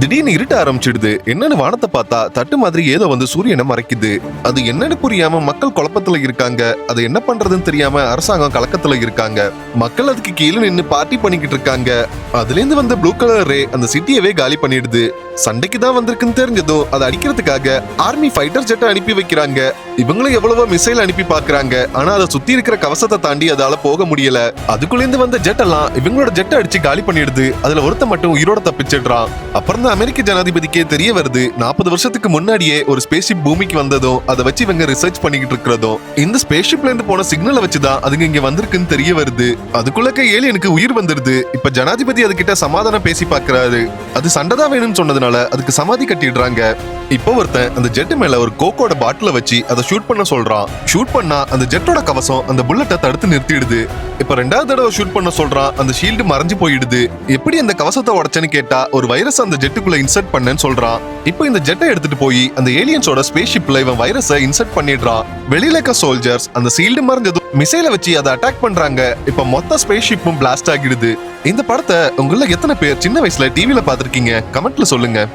திடீர்னு இருட்ட ஆரம்பிச்சிடுது. என்னன்னு வானத்தை பார்த்தா தட்டு மாதிரி ஏதோ வந்து சூரியனை மறைக்குது. அது என்னன்னு புரியாம மக்கள் குழப்பத்துல இருக்காங்க. அது என்ன பண்றதுன்னு தெரியாம அரசாங்கம் கலக்கத்துல இருக்காங்க. மக்கள் அதுக்கு கீழே நின்னு பார்ட்டி பண்ணிக்கிட்டு இருக்காங்க. அதுல இருந்து வந்த ப்ளூ கலர் ரே அந்த சிட்டியவே காலி பண்ணிடுது. சண்டைக்கு தான் வந்திருக்குன்னு தெரிஞ்சதும் அதை அடிக்கிறதுக்காக ஆர்மி ஃபைட்டர் ஜெட்டை அனுப்பி வைக்கிறாங்க. இவங்களும் எவ்வளவோ மிசைல் அனுப்பி பாக்குறாங்க ஆனா அதை சுத்தி இருக்கிற கவசத்தை தாண்டி அதால போக முடியல. அதுக்குள்ள இருந்து வந்த ஜெட் எல்லாம் இவங்களோட ஜெட்டை அடிச்சு காலி பண்ணிடுது. அதுல ஒருத்த மட்டும் உயிரோட தப்பிச்சிடுறான். அப்புறம் தான் அமெரிக்க ஜனாதிபதிக்கே தெரிய வருது. நாற்பது வருஷத்துக்கு முன்னாடியே ஒரு ஸ்பேஸ்ஷிப் பூமிக்கு வந்ததும் அதை வச்சு இவங்க ரிசர்ச் பண்ணிக்கிட்டு இருக்கிறதும் இந்த ஸ்பேஸ்ஷிப்ல இருந்து போன சிக்னலை வச்சுதான் அதுங்க இங்க வந்திருக்குன்னு தெரிய வருது. அதுக்குள்ளக்க ஏலியனுக்கு உயிர் வந்துருது இப்ப ஜனாதிபதி அதுகிட்ட சமாதானம் பேசி பாக்குறாரு அது சண்டைதான் வேணும்னு சொன்னது சொன்னதுனால அதுக்கு சமாதி கட்டிடுறாங்க. இப்போ ஒருத்தன் அந்த ஜெட் மேல ஒரு கோக்கோட பாட்டில வச்சு அதை ஷூட் பண்ண சொல்றான். ஷூட் பண்ணா அந்த ஜெட்டோட கவசம் அந்த புல்லட்டை தடுத்து நிறுத்திடுது. இப்ப ரெண்டாவது தடவை ஷூட் பண்ண சொல்றான் அந்த ஷீல்டு மறைஞ்சு போயிடுது. எப்படி அந்த கவசத்தை உடச்சேன்னு கேட்டா ஒரு வைரஸ் அந்த ஜெட்டுக்குள்ள இன்சர்ட் பண்ணேன்னு சொல்றான். இப்போ இந்த ஜெட்டை எடுத்துட்டு போய் அந்த ஏலியன்ஸோட ஸ்பேஸ் ஷிப்ல இவன் வைரஸை இன்சர்ட் பண்ணிடுறான். வெளியில இருக்க சோல்ஜர்ஸ் அந்த சீல்டு மறைஞ்சதும் மிசைலை வச்சு அதை அட்டாக் பண்றாங்க. இப்ப மொத்த ஸ்பேஸ் ஷிப்பும் பிளாஸ்ட் ஆகிடுது. இந்த படத்தை உங்கள எத்தனை பேர் சின்ன வயசுல டிவில பாத்திருக்கீங்க கமெண்ட்ல சொல்லுங்க.